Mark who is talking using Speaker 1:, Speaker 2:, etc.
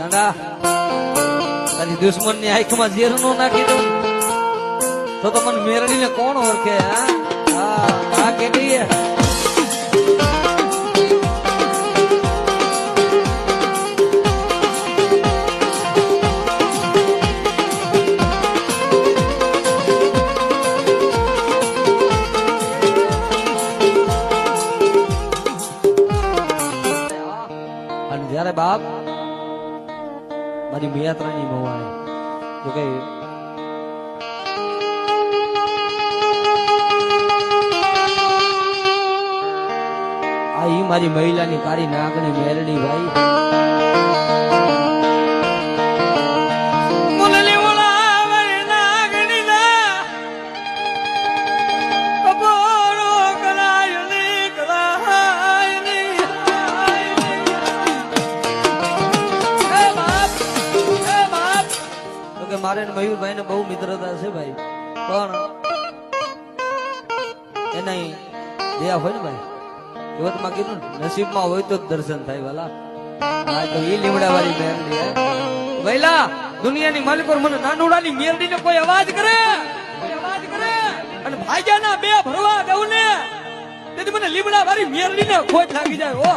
Speaker 1: ગાંડા. તારી દુશ્મનની આંખમાં ઝેર નો નાખી દઉં. તો તો મને મેરડીને કોણ ઓળખે, હા? કેટલી બાપ મારી મિયાત્રાની મવાય જો કે આ ઈ મારી મહિલાની કાળી નાગની મેરડી ભાઈ. મારે મયુરભાઈ ને બહુ મિત્રતા છે ભાઈ. પણ એના દયા હોય ને ભાઈ. જીવતમાં કીધું ને, નસીબમાં હોય તો દર્શન થાય વાલા હા તો એ લીમડા વાળી મેરડી વૈલા દુનિયાની માલિકો મને નાનુડાની મેરડીને કોઈ અવાજ કરે? અવાજ કરે? અને ભાઈજાના બે ભરવા ગૌ ને તેથી મને લીમડા વાળી મેરડીને ખોટ લાગી જાય ઓ